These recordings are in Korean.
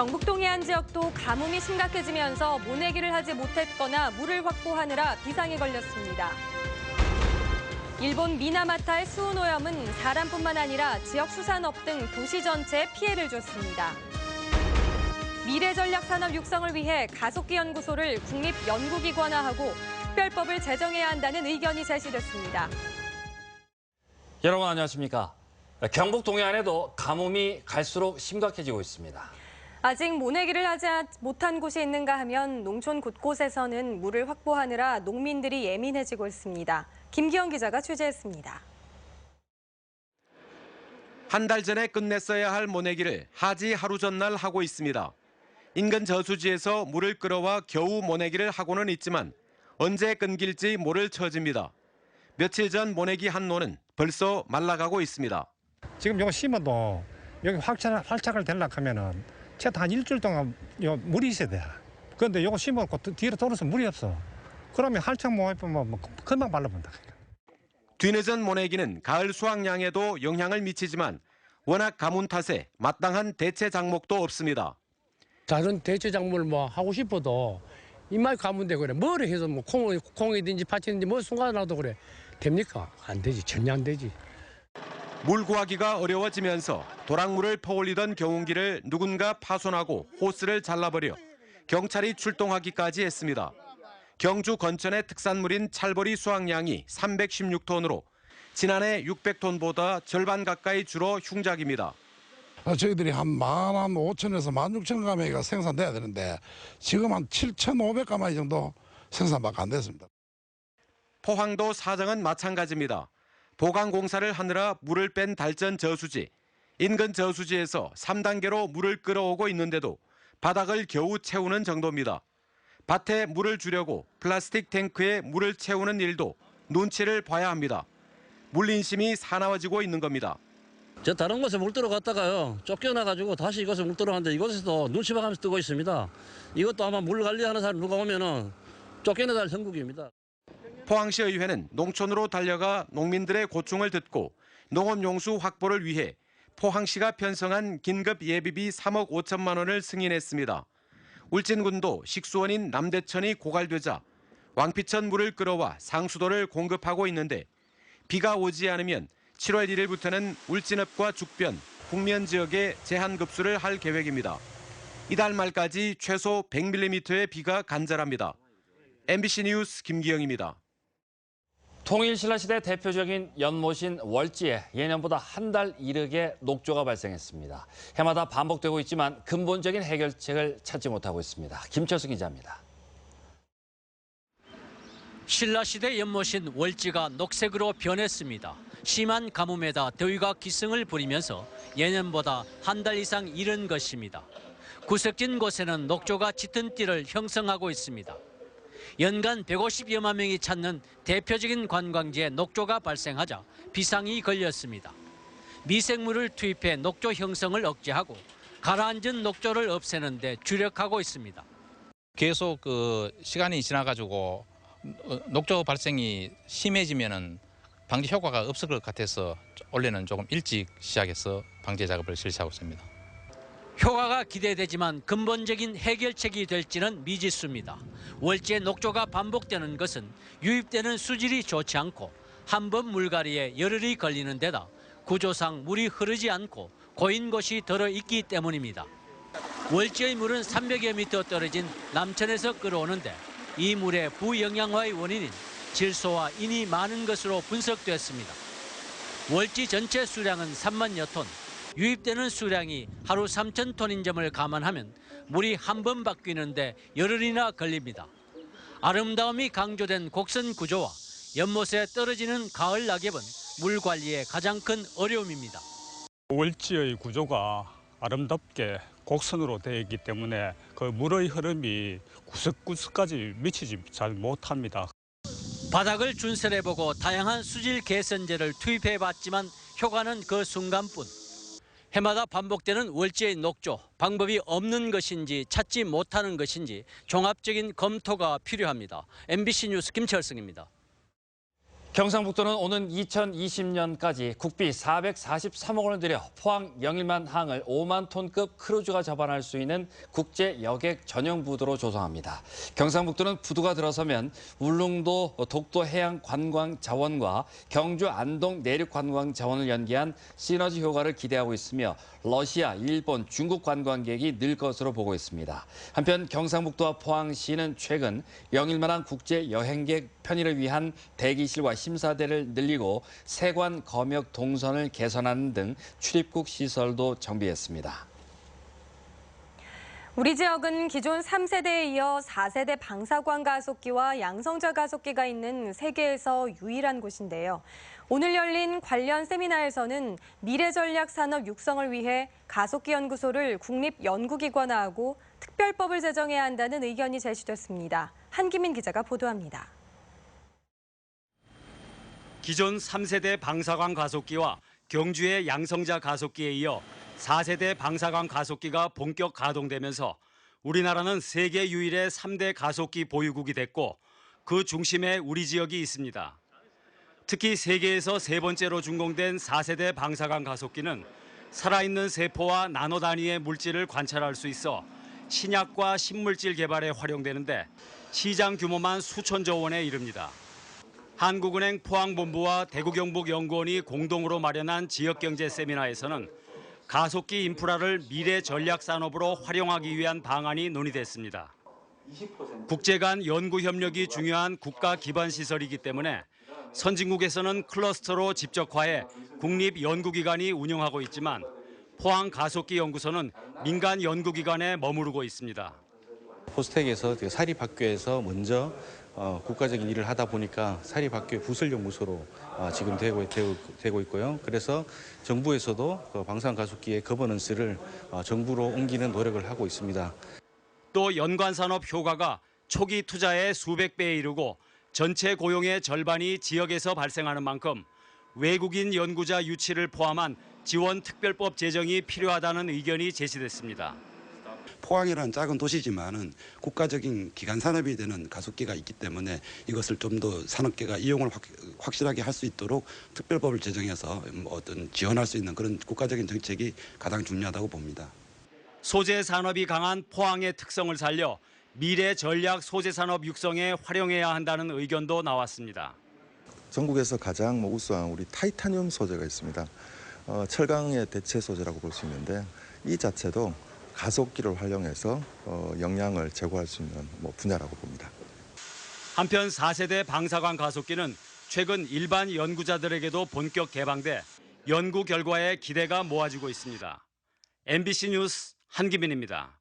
경북 동해안 지역도 가뭄이 심각해지면서 모내기를 하지 못했거나 물을 확보하느라 비상이 걸렸습니다. 일본 미나마타의 수온 오염은 사람뿐만 아니라 지역 수산업 등 도시 전체에 피해를 줬습니다. 미래전략산업 육성을 위해 가속기 연구소를 국립연구기관화하고 특별법을 제정해야 한다는 의견이 제시됐습니다. 여러분 안녕하십니까? 경북 동해안에도 가뭄이 갈수록 심각해지고 있습니다. 아직 모내기를 하지 못한 곳이 있는가 하면 농촌 곳곳에서는 물을 확보하느라 농민들이 예민해지고 있습니다. 김기영 기자가 취재했습니다. 한 달 전에 끝냈어야 할 모내기를 하지 하루 전날 하고 있습니다. 인근 저수지에서 물을 끌어와 겨우 모내기를 하고는 있지만 언제 끊길지 모를 처지입니다. 며칠 전 모내기 한 노는 벌써 말라가고 있습니다. 지금 요거 심어도 여기 활착, 활착을 되려고 하면은 최소 한 일주일 동안 요 물이 있어야 돼. 그런데 요거 심어놓고 또 뒤로 돌아서 물이 없어. 그러면 활착 못 해보면 뭐 금방 말라본다. 뒤늦은 모내기는 가을 수확량에도 영향을 미치지만 워낙 가뭄 탓에 마땅한 대체 장목도 없습니다. 다른 대체 작물을 뭐 하고 싶어도 이말 가문데 그래 뭐를 해서 뭐 콩을 콩이든지 팥이든지 뭐 순간이라도 그래 됩니까? 안 되지 전혀 안 되지. 물 구하기가 어려워지면서 도랑물을 퍼올리던 경운기를 누군가 파손하고 호스를 잘라버려 경찰이 출동하기까지 했습니다. 경주 건천의 특산물인 찰보리 수확량이 316톤으로 지난해 600톤보다 절반 가까이 줄어 흉작입니다. 어, 저희들이 한 만한 5천에서 만 6천 가마가 생산돼야 되는데 지금 한 7,500 가마 정도 생산밖에 안 됐습니다. 포항도 사정은 마찬가지입니다. 보강 공사를 하느라 물을 뺀 달전 저수지. 인근 저수지에서 3단계로 물을 끌어오고 있는데도 바닥을 겨우 채우는 정도입니다. 밭에 물을 주려고 플라스틱 탱크에 물을 채우는 일도 눈치를 봐야 합니다. 물인심이 사나워지고 있는 겁니다. 저 다른 곳에 물 들어갔다가요 쫓겨나가지고 다시 이곳에 물 들어가는데 이곳에서도 눈치 봐가면서 뜨고 있습니다. 이것도 아마 물 관리하는 사람 누가 오면은 쫓겨내달 형국입니다. 포항시 의회는 농촌으로 달려가 농민들의 고충을 듣고 농업용수 확보를 위해 포항시가 편성한 긴급 예비비 3억 5천만 원을 승인했습니다. 울진군도 식수원인 남대천이 고갈되자 왕피천 물을 끌어와 상수도를 공급하고 있는데 비가 오지 않으면 7월 1일부터는 울진읍과 죽변, 북면 지역에 제한 급수를 할 계획입니다. 이달 말까지 최소 100mm의 비가 간절합니다. MBC 뉴스 김기영입니다. 통일신라시대 대표적인 연못인 월지에 예년보다 한 달 이르게 녹조가 발생했습니다. 해마다 반복되고 있지만 근본적인 해결책을 찾지 못하고 있습니다. 김철승 기자입니다. 신라시대 연못인 월지가 녹색으로 변했습니다. 심한 가뭄에다 더위가 기승을 부리면서 예년보다 한 달 이상 이른 것입니다. 구석진 곳에는 녹조가 짙은 띠를 형성하고 있습니다. 연간 150여만 명이 찾는 대표적인 관광지에 녹조가 발생하자 비상이 걸렸습니다. 미생물을 투입해 녹조 형성을 억제하고 가라앉은 녹조를 없애는 데 주력하고 있습니다. 계속 그 시간이 지나가지고 어, 녹조 발생이 심해지면은 방지 효과가 없을 것 같아서 올해는 조금 일찍 시작해서 방제 작업을 실시하고 있습니다. 효과가 기대되지만 근본적인 해결책이 될지는 미지수입니다. 월제 녹조가 반복되는 것은 유입되는 수질이 좋지 않고 한 번 물갈이에 열흘이 걸리는 데다 구조상 물이 흐르지 않고 고인 곳이 들어 있기 때문입니다. 월지의 물은 300여 미터 떨어진 남천에서 끌어오는데 이 물의 부영양화의 원인인 질소와 인이 많은 것으로 분석됐습니다. 월지 전체 수량은 3만여 톤, 유입되는 수량이 하루 3천 톤인 점을 감안하면 물이 한 번 바뀌는데 열흘이나 걸립니다. 아름다움이 강조된 곡선 구조와 연못에 떨어지는 가을 낙엽은 물 관리의 가장 큰 어려움입니다. 월지의 구조가 아름답게 곡선으로 되어 있기 때문에 그 물의 흐름이 구석구석까지 미치지 잘 못합니다. 바닥을 준설해보고 다양한 수질 개선제를 투입해봤지만 효과는 그 순간뿐. 해마다 반복되는 월지의 녹조, 방법이 없는 것인지 찾지 못하는 것인지 종합적인 검토가 필요합니다. MBC 뉴스 김철승입니다. 경상북도는 오는 2020년까지 국비 443억 원을 들여 포항 영일만 항을 5만 톤급 크루즈가 접안할 수 있는 국제 여객 전용 부두로 조성합니다. 경상북도는 부두가 들어서면 울릉도 독도 해양 관광 자원과 경주 안동 내륙 관광 자원을 연계한 시너지 효과를 기대하고 있으며 러시아, 일본, 중국 관광객이 늘 것으로 보고 있습니다. 한편 경상북도와 포항시는 최근 영일만한 국제 여행객 편의를 위한 대기실과 심사대를 늘리고 세관 검역 동선을 개선하는 등 출입국 시설도 정비했습니다. 우리 지역은 기존 3세대에 이어 4세대 방사관 가속기와 양성자 가속기가 있는 세계에서 유일한 곳인데요. 오늘 열린 관련 세미나에서는 미래 전략 산업 육성을 위해 가속기 연구소를 국립 연구기관화하고 특별법을 제정해야 한다는 의견이 제시됐습니다. 한기민 기자가 보도합니다. 기존 3세대 방사광 가속기와 경주의 양성자 가속기에 이어 4세대 방사광 가속기가 본격 가동되면서 우리나라는 세계 유일의 3대 가속기 보유국이 됐고 그 중심에 우리 지역이 있습니다. 특히 세계에서 세 번째로 준공된 4세대 방사광 가속기는 살아있는 세포와 나노 단위의 물질을 관찰할 수 있어 신약과 신물질 개발에 활용되는데 시장 규모만 수천조 원에 이릅니다. 한국은행 포항본부와 대구경북연구원이 공동으로 마련한 지역경제 세미나에서는 가속기 인프라를 미래 전략 산업으로 활용하기 위한 방안이 논의됐습니다. 국제 간 연구 협력이 중요한 국가 기반 시설이기 때문에 선진국에서는 클러스터로 집적화해 국립 연구기관이 운영하고 있지만 포항 가속기 연구소는 민간 연구기관에 머무르고 있습니다. 포스텍에서 그 사립학교에서 먼저 어, 국가적인 일을 하다 보니까 사립학교의 부설연구소로 어, 지금 되고, 되고, 되고 있고요. 그래서 정부에서도 그 방산가속기의 거버넌스를 어, 정부로 옮기는 노력을 하고 있습니다. 또 연관 산업 효과가 초기 투자의 수백 배에 이르고 전체 고용의 절반이 지역에서 발생하는 만큼 외국인 연구자 유치를 포함한 지원 특별법 제정이 필요하다는 의견이 제시됐습니다. 포항이라는 작은 도시지만은 국가적인 기간 산업이 되는 가속기가 있기 때문에 이것을 좀 더 산업계가 이용을 확, 확실하게 할 수 있도록 특별법을 제정해서 뭐 어떤 지원할 수 있는 그런 국가적인 정책이 가장 중요하다고 봅니다. 소재 산업이 강한 포항의 특성을 살려 미래 전략 소재 산업 육성에 활용해야 한다는 의견도 나왔습니다. 전국에서 가장 뭐 우수한 우리 타이타늄 소재가 있습니다. 어, 철강의 대체 소재라고 볼 수 있는데 이 자체도 가속기를 활용해서 어, 영향을 제고할 수 있는 뭐 분야라고 봅니다. 한편 4세대 방사광 가속기는 최근 일반 연구자들에게도 본격 개방돼 연구 결과에 기대가 모아지고 있습니다. MBC 뉴스 한기민입니다.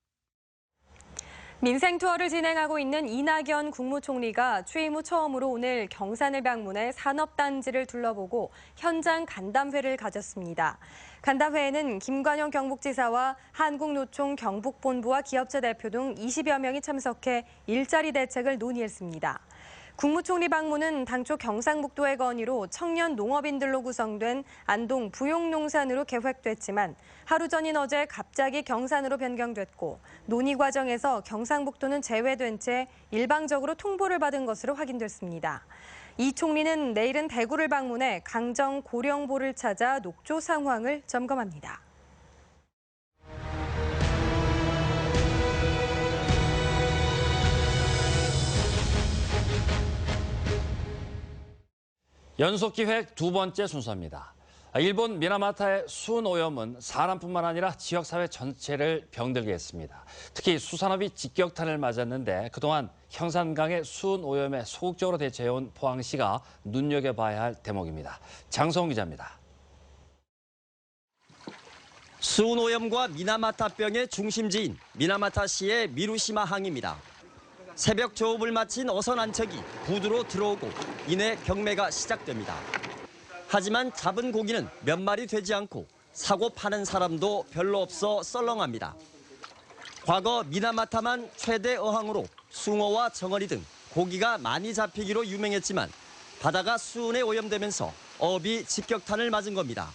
민생 투어를 진행하고 있는 이낙연 국무총리가 취임 후 처음으로 오늘 경산을 방문해 산업단지를 둘러보고 현장 간담회를 가졌습니다. 간담회에는 김관영 경북지사와 한국노총 경북본부와 기업체 대표 등 20여 명이 참석해 일자리 대책을 논의했습니다. 국무총리 방문은 당초 경상북도의 건의로 청년 농업인들로 구성된 안동 부용농산으로 계획됐지만 하루 전인 어제 갑자기 경산으로 변경됐고 논의 과정에서 경상북도는 제외된 채 일방적으로 통보를 받은 것으로 확인됐습니다. 이 총리는 내일은 대구를 방문해 강정 고령보를 찾아 녹조 상황을 점검합니다. 연속 기획 두 번째 순서입니다. 일본 미나마타의 수은 오염은 사람뿐만 아니라 지역 사회 전체를 병들게 했습니다. 특히 수산업이 직격탄을 맞았는데 그동안 형산강의 수은 오염에 소극적으로 대처해온 포항시가 눈여겨봐야 할 대목입니다. 장성훈 기자입니다. 수은오염과 미나마타병의 중심지인 미나마타시의 미루시마 항입니다. 새벽 조업을 마친 어선 한 척이 부두로 들어오고 이내 경매가 시작됩니다. 하지만 잡은 고기는 몇 마리 되지 않고 사고 파는 사람도 별로 없어 썰렁합니다. 과거 미나마타만 최대 어항으로 숭어와 정어리 등 고기가 많이 잡히기로 유명했지만 바다가 수은에 오염되면서 어업이 직격탄을 맞은 겁니다.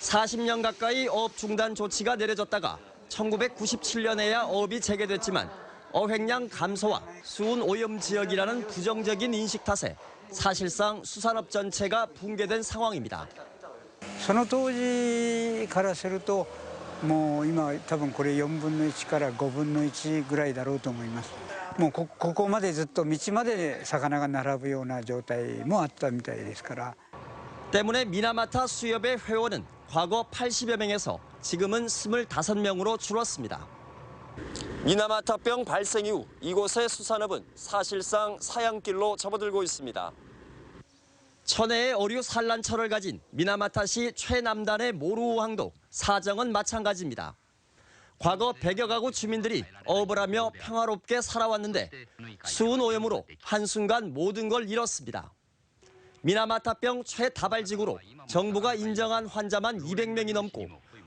40년 가까이 어업 중단 조치가 내려졌다가 1997년에야 어업이 재개됐지만 어획량 감소와 수온 오염 지역이라는 부정적인 인식 탓에 사실상 수산업 전체가 붕괴된 상황입니다. その当時からするともう今多分これ4分の1から5分の1ぐらいだろうと思いますもうこここまでずっと道まで魚が並ぶような状態もあったみたいですから 때문에 미나마타 수협의 회원은 과거 80여 명에서 지금은 25명으로 줄었습니다. 미나마타병 발생 이후 이곳의 수산업은 사실상 사양길로 접어들고 있습니다. 천혜의 어류 산란처를 가진 미나마타시 최남단의 모루우항도 사정은 마찬가지입니다. 과거 100여 가구 주민들이 어업을 하며 평화롭게 살아왔는데 수은 오염으로 한순간 모든 걸 잃었습니다. 미나마타병 최다발직으로 정부가 인정한 환자만 200명이 넘고 어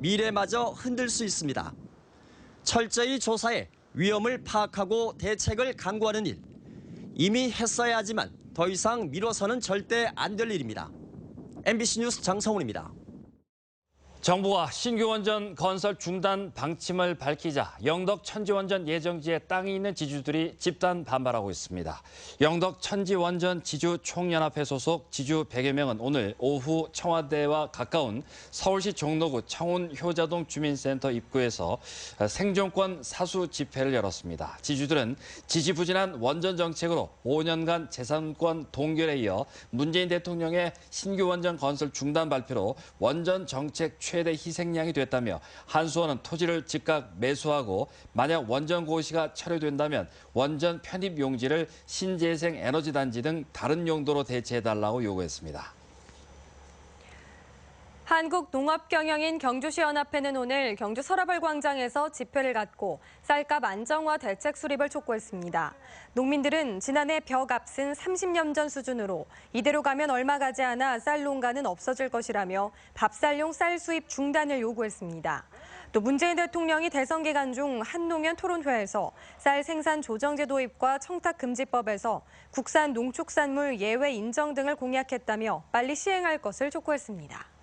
미래마저 흔들 수 있습니다. 철저히 조사해 위험을 파악하고 대책을 강구하는 일 이미 했어야 하지만 더 이상 미뤄서는 절대 안 될 일입니다. MBC 뉴스 장성훈입니다. 정부가 신규 원전 건설 중단 방침을 밝히자 영덕 천지원전 예정지에 땅이 있는 지주들이 집단 반발하고 있습니다. 영덕 천지원전 지주 총연합회 소속 지주 100여 명은 오늘 오후 청와대와 가까운 서울시 종로구 청운 효자동 주민센터 입구에서 생존권 사수 집회를 열었습니다. 지주들은 지지부진한 원전 정책으로 5년간 재산권 동결에 이어 문재인 대통령의 신규 원전 건설 중단 발표로 원전 정책 최대 희생양이 됐다며 한수원은 토지를 즉각 매수하고 만약 원전 고시가 철회된다면 원전 편입 용지를 신재생 에너지 단지 등 다른 용도로 대체해달라고 요구했습니다. 한국농업경영인 경주시 연합회는 오늘 경주 서라벌 광장에서 집회를 갖고 쌀값 안정화 대책 수립을 촉구했습니다. 농민들은 지난해 벼값은 30년 전 수준으로 이대로 가면 얼마 가지 않아 쌀 농가는 없어질 것이라며 밥쌀용 쌀 수입 중단을 요구했습니다. 또 문재인 대통령이 대선 기간 중 한농연 토론회에서 쌀 생산 조정제 도입과 청탁 금지법에서 국산 농축산물 예외 인정 등을 공약했다며 빨리 시행할 것을 촉구했습니다.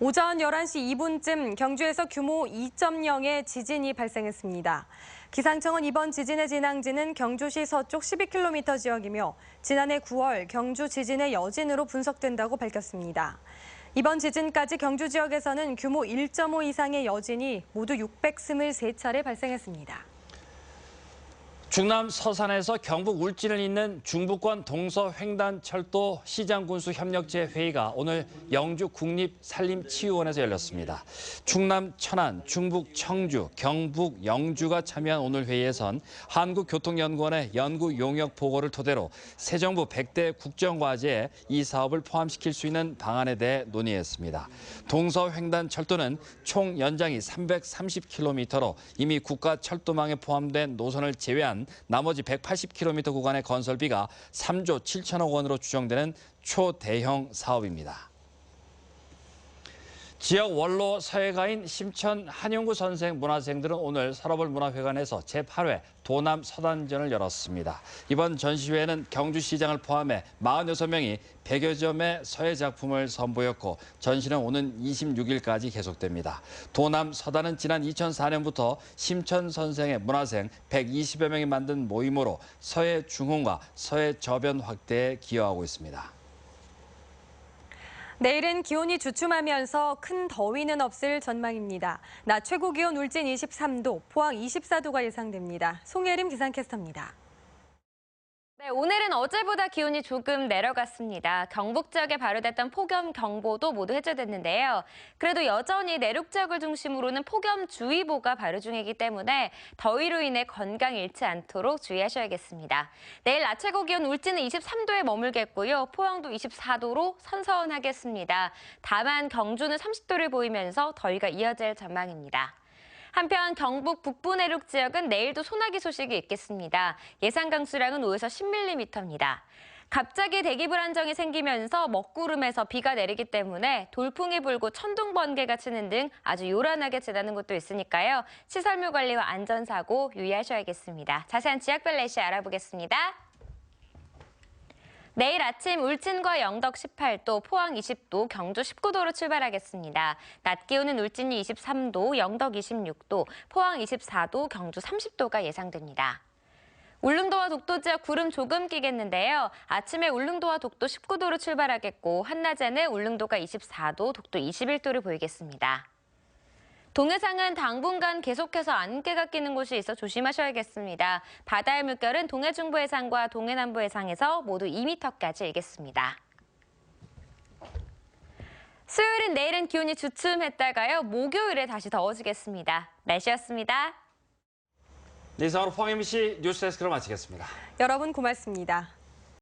오전 11시 2분쯤 경주에서 규모 2.0의 지진이 발생했습니다. 기상청은 이번 지진의 진앙지는 경주시 서쪽 12km 지역이며 지난해 9월 경주 지진의 여진으로 분석된다고 밝혔습니다. 이번 지진까지 경주 지역에서는 규모 1.5 이상의 여진이 모두 623차례 발생했습니다. 충남 서산에서 경북 울진을 잇는 중부권 동서횡단철도 시장군수 협력체 회의가 오늘 영주 국립산림치유원에서 열렸습니다. 충남 천안, 중북 청주, 경북 영주가 참여한 오늘 회의에선 한국교통연구원의 연구 용역 보고를 토대로 새 정부 100대 국정과제에 이 사업을 포함시킬 수 있는 방안에 대해 논의했습니다. 동서횡단철도는 총 연장이 330km로 이미 국가철도망에 포함된 노선을 제외한 나머지 180km 구간의 건설비가 3조 7천억 원으로 추정되는 초대형 사업입니다. 지역 원로 서예가인 심천 한영구 선생 문화생들은 오늘 서러벌 문화회관에서 제8회 도남 서단전을 열었습니다. 이번 전시회에는 경주시장을 포함해 46명이 100여 점의 서예 작품을 선보였고 전시는 오는 26일까지 계속됩니다. 도남 서단은 지난 2004년부터 심천 선생의 문화생 120여 명이 만든 모임으로 서예 중흥과 서예 저변 확대에 기여하고 있습니다. 내일은 기온이 주춤하면서 큰 더위는 없을 전망입니다. 낮 최고 기온 울진 23도, 포항 24도가 예상됩니다. 송예림 기상캐스터입니다. 네, 오늘은 어제보다 기온이 조금 내려갔습니다. 경북 지역에 발효됐던 폭염 경보도 모두 해제됐는데요. 그래도 여전히 내륙 지역을 중심으로는 폭염 주의보가 발효 중이기 때문에 더위로 인해 건강 잃지 않도록 주의하셔야겠습니다. 내일 낮 최고 기온 울진은 23도에 머물겠고요. 포항도 24도로 선선하겠습니다. 다만 경주는 30도를 보이면서 더위가 이어질 전망입니다. 한편 경북 북부 내륙 지역은 내일도 소나기 소식이 있겠습니다. 예상 강수량은 5에서 10mm입니다. 갑자기 대기 불안정이 생기면서 먹구름에서 비가 내리기 때문에 돌풍이 불고 천둥 번개가 치는 등 아주 요란하게 지나는 곳도 있으니까요. 시설물 관리와 안전사고 유의하셔야겠습니다. 자세한 지역별 날씨 알아보겠습니다. 내일 아침 울진과 영덕 18도, 포항 20도, 경주 19도로 출발하겠습니다. 낮 기온은 울진이 23도, 영덕 26도, 포항 24도, 경주 30도가 예상됩니다. 울릉도와 독도 지역 구름 조금 끼겠는데요. 아침에 울릉도와 독도 19도로 출발하겠고 한낮에는 울릉도가 24도, 독도 21도를 보이겠습니다. 동해상은 당분간 계속해서 안개가 끼는 곳이 있어 조심하셔야겠습니다. 바다의 물결은 동해 중부 해상과 동해 남부 해상에서 모두 2m까지 일겠습니다. 수요일은 내일은 기온이 주춤했다가요. 목요일에 다시 더워지겠습니다. 날씨였습니다. 네, 이상으로 포항 MBC 뉴스데스크를 마치겠습니다. 여러분 고맙습니다.